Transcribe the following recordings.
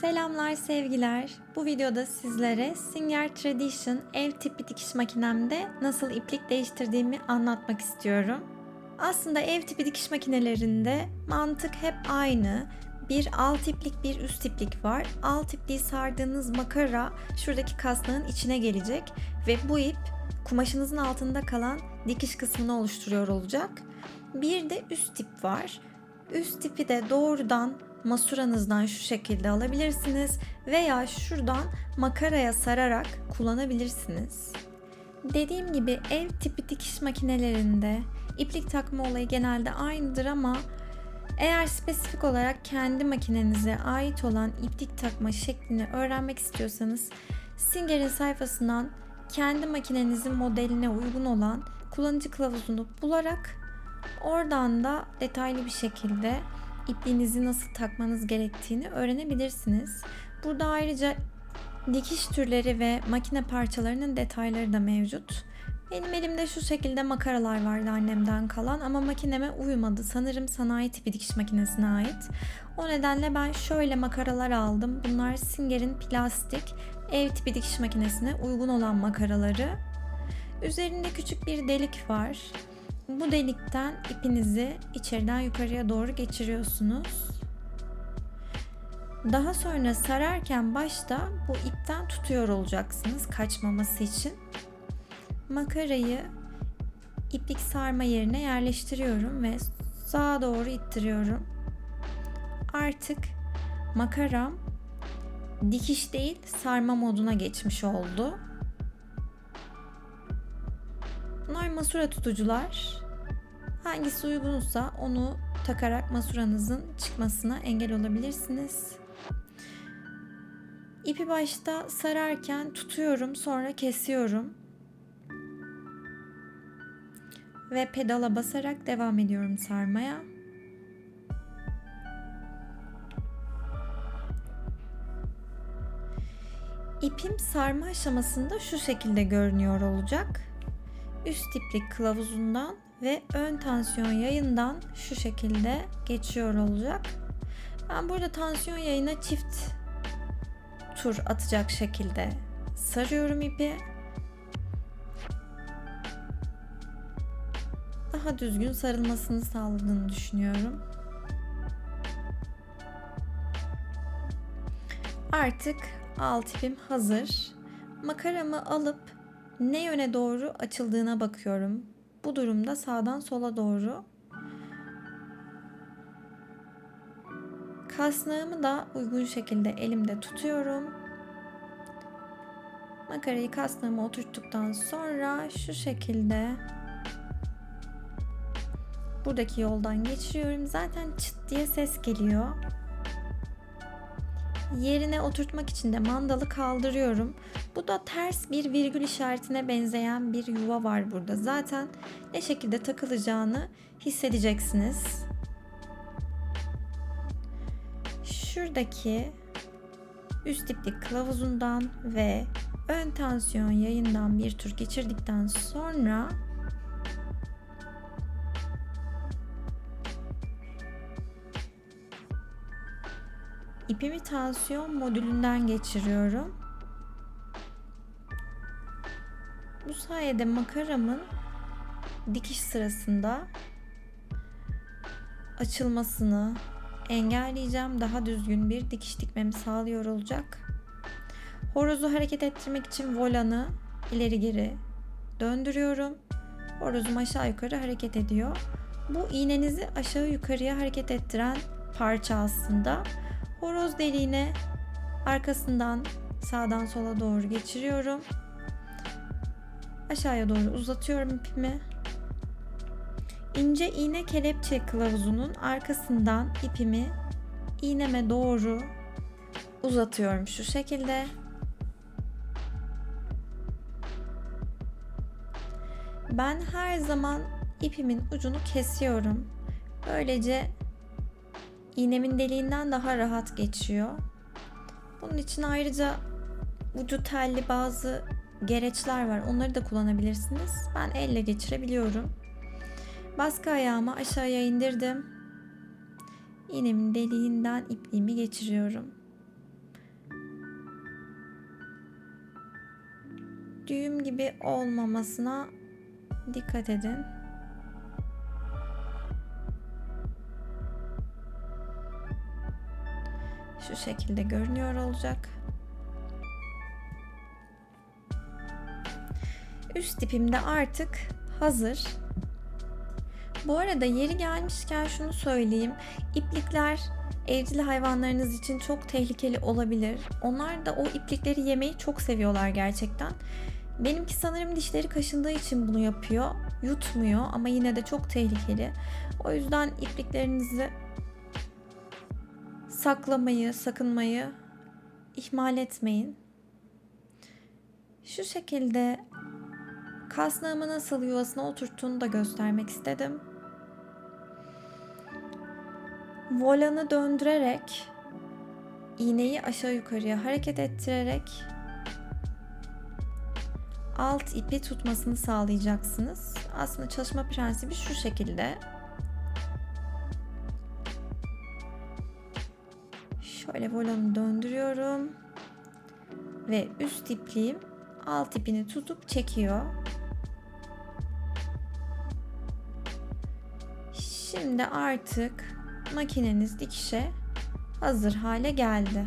Selamlar sevgiler. Bu videoda sizlere Singer Tradition ev tipi dikiş makinemde nasıl iplik değiştirdiğimi anlatmak istiyorum. Aslında ev tipi dikiş makinelerinde mantık hep aynı. Bir alt iplik bir üst iplik var. Alt ipliği sardığınız makara şuradaki kasnağın içine gelecek ve bu ip kumaşınızın altında kalan dikiş kısmını oluşturuyor olacak. Bir de üst ip var. Üst ipi de doğrudan masuranızdan şu şekilde alabilirsiniz veya şuradan makaraya sararak kullanabilirsiniz. Dediğim gibi ev tipi dikiş makinelerinde iplik takma olayı genelde aynıdır ama eğer spesifik olarak kendi makinenize ait olan iplik takma şeklini öğrenmek istiyorsanız Singer'in sayfasından kendi makinenizin modeline uygun olan kullanıcı kılavuzunu bularak oradan da detaylı bir şekilde ipliğinizi nasıl takmanız gerektiğini öğrenebilirsiniz. Burada ayrıca dikiş türleri ve makine parçalarının detayları da mevcut. Benim elimde şu şekilde makaralar vardı annemden kalan ama makineme uymadı. Sanırım sanayi tipi dikiş makinesine ait. O nedenle ben şöyle makaralar aldım. Bunlar Singer'in plastik ev tipi dikiş makinesine uygun olan makaraları. Üzerinde küçük bir delik var. Bu delikten ipinizi içeriden yukarıya doğru geçiriyorsunuz. Daha sonra sararken başta bu ipten tutuyor olacaksınız kaçmaması için. Makarayı iplik sarma yerine yerleştiriyorum ve sağa doğru ittiriyorum. Artık makaram dikiş değil sarma moduna geçmiş oldu. Bunlar masura tutucular. Hangisi uygunsa onu takarak masuranızın çıkmasına engel olabilirsiniz. İpi başta sararken tutuyorum sonra kesiyorum. Ve pedala basarak devam ediyorum sarmaya. İpim sarma aşamasında şu şekilde görünüyor olacak üst iplik kılavuzundan ve ön tansiyon yayından şu şekilde geçiyor olacak. Ben burada tansiyon yayına çift tur atacak şekilde sarıyorum ipi. Daha düzgün sarılmasını sağladığını düşünüyorum. Artık alt ipim hazır. Makaramı alıp ne yöne doğru açıldığına bakıyorum. Bu durumda sağdan sola doğru. Kasnağımı da uygun şekilde elimde tutuyorum. Makarayı kasnağıma oturttuktan sonra şu şekilde buradaki yoldan geçiriyorum. Zaten çıt diye ses geliyor. Yerine oturtmak için de mandalı kaldırıyorum. Bu da ters bir virgül işaretine benzeyen bir yuva var burada. Zaten ne şekilde takılacağını hissedeceksiniz. Şuradaki üst iplik kılavuzundan ve ön tansiyon yayından bir tur geçirdikten sonra ipimi tansiyon modülünden geçiriyorum. Bu sayede makaramın dikiş sırasında açılmasını engelleyeceğim. Daha düzgün bir dikiş dikmemi sağlıyor olacak. Horozu hareket ettirmek için volanı ileri geri döndürüyorum. Horozum aşağı yukarı hareket ediyor. Bu iğnenizi aşağı yukarıya hareket ettiren parça aslında. Horoz deliğine arkasından sağdan sola doğru geçiriyorum. Aşağıya doğru uzatıyorum ipimi. İnce iğne kelepçe kılavuzunun arkasından ipimi iğneme doğru uzatıyorum şu şekilde. Ben her zaman ipimin ucunu kesiyorum. Böylece iğnemin deliğinden daha rahat geçiyor. Bunun için ayrıca ucu telli bazı gereçler var. Onları da kullanabilirsiniz. Ben elle geçirebiliyorum. Baskı ayağımı aşağıya indirdim. İğnemin deliğinden ipliğimi geçiriyorum. Düğüm gibi olmamasına dikkat edin. Şekilde görünüyor olacak. Üst ipim de artık hazır. Bu arada yeri gelmişken şunu söyleyeyim. İplikler evcil hayvanlarınız için çok tehlikeli olabilir. Onlar da o iplikleri yemeyi çok seviyorlar gerçekten. Benimki sanırım dişleri kaşındığı için bunu yapıyor. Yutmuyor ama yine de çok tehlikeli. O yüzden ipliklerinizi saklamayı, sakınmayı ihmal etmeyin. Şu şekilde kasnağımı nasıl yuvasına oturttuğunu da göstermek istedim. Volanı döndürerek iğneyi aşağı yukarıya hareket ettirerek alt ipi tutmasını sağlayacaksınız. Aslında çalışma prensibi şu şekilde. Şöyle volanı döndürüyorum. Ve üst ipliğim alt ipini tutup çekiyor. Şimdi artık makineniz dikişe hazır hale geldi.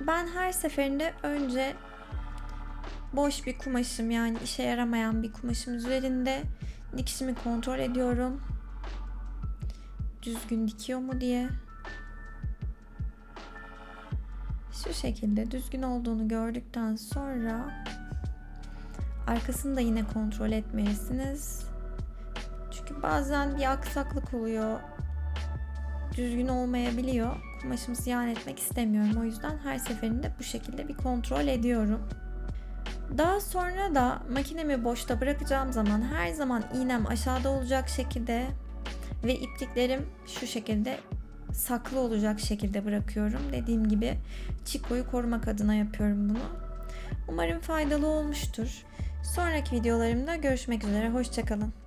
Ben her seferinde önce boş bir kumaşım yani işe yaramayan bir kumaşım üzerinde dikişimi kontrol ediyorum. Düzgün dikiyor mu diye. Şu şekilde düzgün olduğunu gördükten sonra arkasını da yine kontrol etmelisiniz. Çünkü bazen bir aksaklık oluyor. Düzgün olmayabiliyor. Kumaşımı ziyan etmek istemiyorum. O yüzden her seferinde bu şekilde bir kontrol ediyorum. Daha sonra da makinemi boşta bırakacağım zaman her zaman iğnem aşağıda olacak şekilde ve ipliklerim şu şekilde saklı olacak şekilde bırakıyorum. Dediğim gibi çikoyu korumak adına yapıyorum bunu. Umarım faydalı olmuştur. Sonraki videolarımda görüşmek üzere. Hoşçakalın.